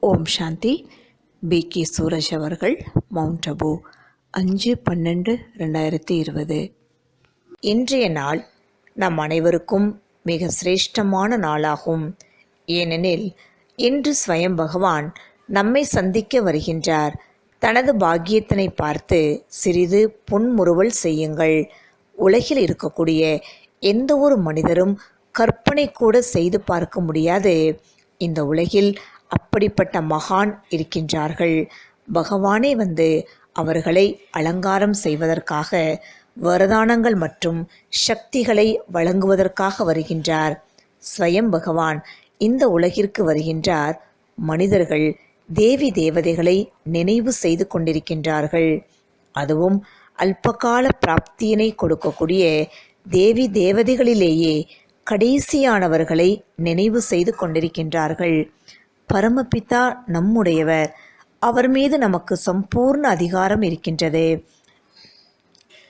ஓம் Shanti. B. K. Suraj அவர்கள் mount Abu அஞ்சு பன்னெண்டு ரெண்டாயிரத்தி இருபது. இன்றைய நாள் நம் அனைவருக்கும் மிக சிரேஷ்டமான நாளாகும். ஏனெனில் இன்று ஸ்வயம் பகவான் நம்மை சந்திக்க வருகின்றார். தனது பாக்கியத்தினை பார்த்து சிறிது புன்முறுவல் செய்யுங்கள். உலகில் இருக்கக்கூடிய எந்த ஒரு மனிதரும் கற்பனை கூட செய்து பார்க்க முடியாது. இந்த உலகில் அப்படிப்பட்ட மகான் இருக்கின்றார்கள். பகவானே வந்து அவர்களை அலங்காரம் செய்வதற்காக வரதானங்கள் மற்றும் சக்திகளை வழங்குவதற்காக வருகின்றார். ஸ்வயம் பகவான் இந்த உலகிற்கு வருகின்றார். மனிதர்கள் தேவி தேவதைகளை நினைவு செய்து கொண்டிருக்கின்றார்கள். அதுவும் அல்பகால பிராப்தியினை கொடுக்கக்கூடிய தேவி தேவதைகளிலேயே கடைசியானவர்களை நினைவு செய்து கொண்டிருக்கின்றார்கள். பரமபிதா நம்முடையவர். அவர் மீது நமக்கு சம்பூர்ண அதிகாரம் இருக்கின்றது.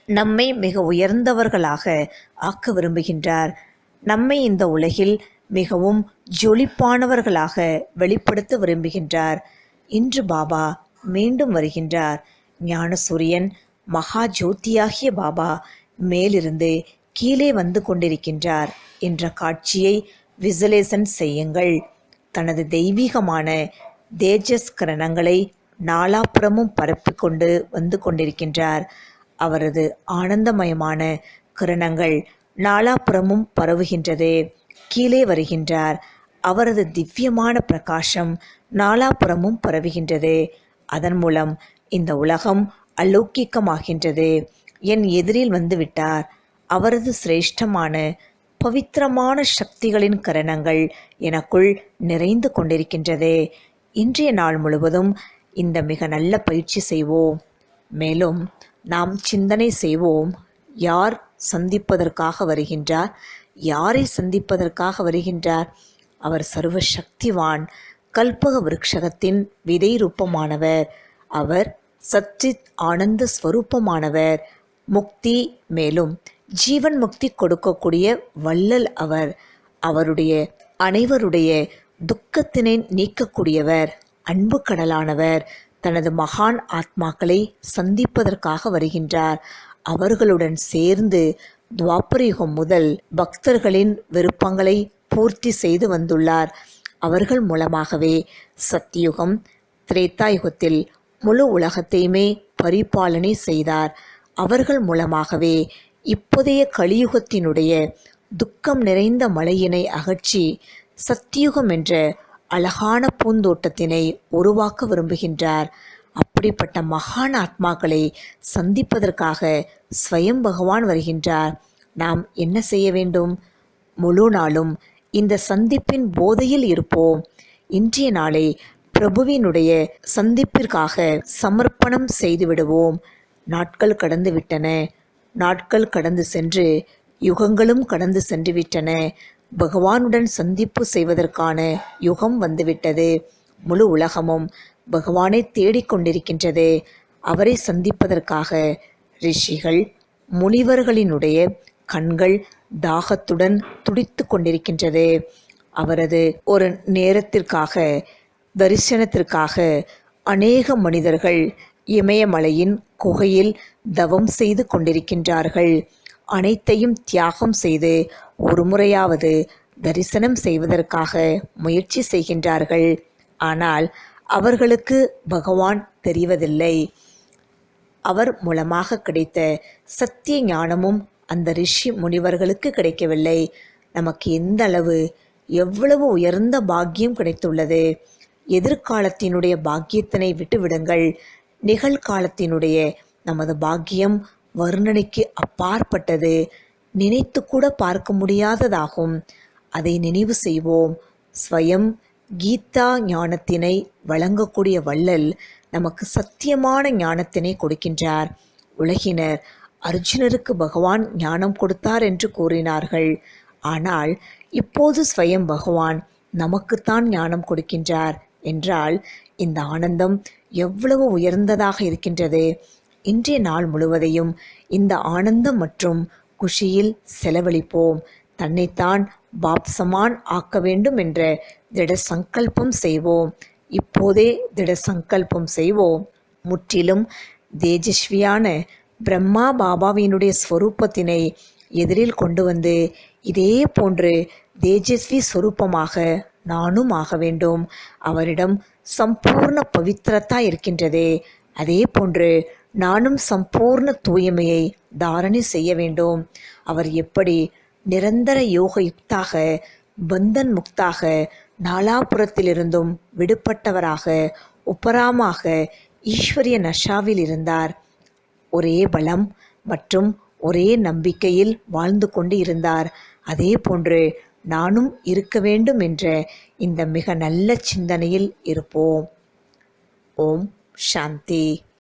நம்மை மிக உயர்ந்தவர்களாக ஆக்க விரும்புகின்றார். நம்மை இந்த உலகில் மிகவும் ஜொலிப்பானவர்களாக வெளிப்படுத்த விரும்புகின்றார். இன்று பாபா மீண்டும் வருகின்றார். ஞானசூரியன் மகா ஜோதியாகிய பாபா மேலிருந்து கீழே வந்து கொண்டிருக்கின்றார் என்ற காட்சியை விசுலேஷன் செய்யுங்கள். தனது தெய்வீகமான தேஜஸ் கிரணங்களை நாலாப்புறமும் பரப்பிக்கொண்டு வந்து கொண்டிருக்கின்றார். அவரது ஆனந்தமயமான கிரணங்கள் நாலாப்புறமும் பரவுகின்றது. கீழே வருகின்றார். அவரது திவ்யமான பிரகாசம் நாலாப்புறமும் பரவுகின்றது. அதன் மூலம் இந்த உலகம் அலௌக்கிக்கமாகின்றது என் எதிரில் வந்துவிட்டார் அவரது சிரேஷ்டமான பவித்திரமான சக்திகளின் கரணங்கள் எனக்குள் நிறைந்து கொண்டிருக்கின்றது. இன்றைய நாள் முழுவதும் இந்த மிக நல்ல பயிற்சி செய்வோம். மேலும் நாம் சிந்தனை செய்வோம். யார் சந்திப்பதற்காக வருகின்றார்? யாரை சந்திப்பதற்காக வருகின்றார்? அவர் சர்வ சக்திவான் கல்பக விருட்சகத்தின் விதை ரூபமானவர். அவர் சச்சித் ஆனந்த ஸ்வரூபமானவர். முக்தி மேலும் ஜீவன் முக்தி கொடுக்கக்கூடிய வள்ளல் அவர் அவருடைய அனைவருடைய துக்கத்தினை நீக்கக்கூடியவர் அன்பு கடலானவர் தனது மகான் ஆத்மாக்களை சந்திப்பதற்காக வருகின்றார். அவர்களுடன் சேர்ந்து துவாபரிகம் முதல் பக்தர்களின் விருப்பங்களை பூர்த்தி செய்து வந்துள்ளார். அவர்கள் மூலமாகவே சத்தியுகம் திரேத்தாயுகத்தில் முழு உலகத்தையுமே பரிபாலனை செய்தார். அவர்கள் மூலமாகவே இப்போதைய கலியுகத்தினுடைய துக்கம் நிறைந்த மலையினை அகற்றி சத்தியுகம் என்ற அழகான பூந்தோட்டத்தினை உருவாக்க விரும்புகின்றார். அப்படிப்பட்ட மகான் ஆத்மாக்களை சந்திப்பதற்காக ஸ்வயம் பகவான் வருகின்றார். நாம் என்ன செய்ய வேண்டும்? முழு நாளும் இந்த சந்திப்பின் போதையில் இருப்போம். இன்றைய நாளை பிரபுவினுடைய சந்திப்பிற்காக சமர்ப்பணம் செய்துவிடுவோம். நாட்கள் கடந்துவிட்டன. நாட்கள் கடந்து சென்று யுகங்களும் கடந்து சென்று விட்டன பகவானுடன் சந்திப்பு செய்வதற்கான யுகம் வந்துவிட்டது. முழு உலகமும் பகவானை தேடிக்கொண்டிருக்கின்றது அவரை சந்திப்பதற்காக ரிஷிகள் முனிவர்களினுடைய கண்கள் தாகத்துடன் துடித்து கொண்டிருக்கின்றது. அவரது ஒரு நேரத்திற்காக தரிசனத்திற்காக அநேக மனிதர்கள் இமயமலையின் குகையில் தவம் செய்து கொண்டிருக்கின்றார்கள். அனைத்தையும் தியாகம் செய்து ஒரு முறையாவது தரிசனம் செய்வதற்காக முயற்சி செய்கின்றார்கள். ஆனால் அவர்களுக்கு பகவான் தெரிவதில்லை. அவர் மூலமாக கிடைத்த சத்திய ஞானமும் அந்த ரிஷி முனிவர்களுக்கு கிடைக்கவில்லை. நமக்கு எந்த அளவு எவ்வளவு உயர்ந்த பாக்கியம் கிடைத்துள்ளது. எதிர்காலத்தினுடைய பாக்கியத்தினை விட்டுவிடுங்கள். நிகழ்காலத்தினுடைய நமது பாக்கியம் வர்ணனைக்கு அப்பாற்பட்டது. நினைத்து கூட பார்க்க முடியாததாகும். அதை நினைவு செய்வோம். ஸ்வயம் கீதா ஞானத்தினை வழங்கக்கூடிய வள்ளல் நமக்கு சத்தியமான ஞானத்தினை கொடுக்கின்றார். உலகினர் அர்ஜுனருக்கு பகவான் ஞானம் கொடுத்தார் என்று கூறினார்கள். ஆனால் இப்போது ஸ்வயம் பகவான் நமக்குத்தான் ஞானம் கொடுக்கின்றார். என்றால் இந்த ஆனந்தம் எவ்வளவு உயர்ந்ததாக இருக்கின்றது? இன்றைய நாள் முழுவதையும் இந்த ஆனந்தம் மற்றும் குஷியில் செலவழிப்போம். தன்னைத்தான் பாப்சமான் ஆக்க வேண்டும் என்ற திட சங்கல்பம் செய்வோம். இப்போதே திட சங்கல்பம் செய்வோம். முற்றிலும் தேஜஸ்வியான பிரம்மா பாபாவினுடைய ஸ்வரூபத்தினை எதிரில் கொண்டு வந்து இதே போன்று தேஜஸ்வி ஸ்வரூபமாக நானும் ஆக வேண்டும். அவரிடம் சம்பூர்ண பவித்திரத்தா இருக்கின்றதே. அதே போன்று நானும் சம்பூர்ண தூய்மையை தாரணை செய்ய வேண்டும். அவர் எப்படி நிரந்தர யோக யுக்தாக பந்தன் முக்தாக நாலாபுரத்திலிருந்தும் விடுபட்டவராக உப்பராமாக ஈஸ்வரிய நஷாவில் இருந்தார். ஒரே பலம் மற்றும் ஒரே நம்பிக்கையில் வாழ்ந்து கொண்டு இருந்தார். அதே போன்று நானும் இருக்க வேண்டும் என்ற இந்த மிக நல்ல சிந்தனையில் இருப்போம். ஓம் சாந்தி.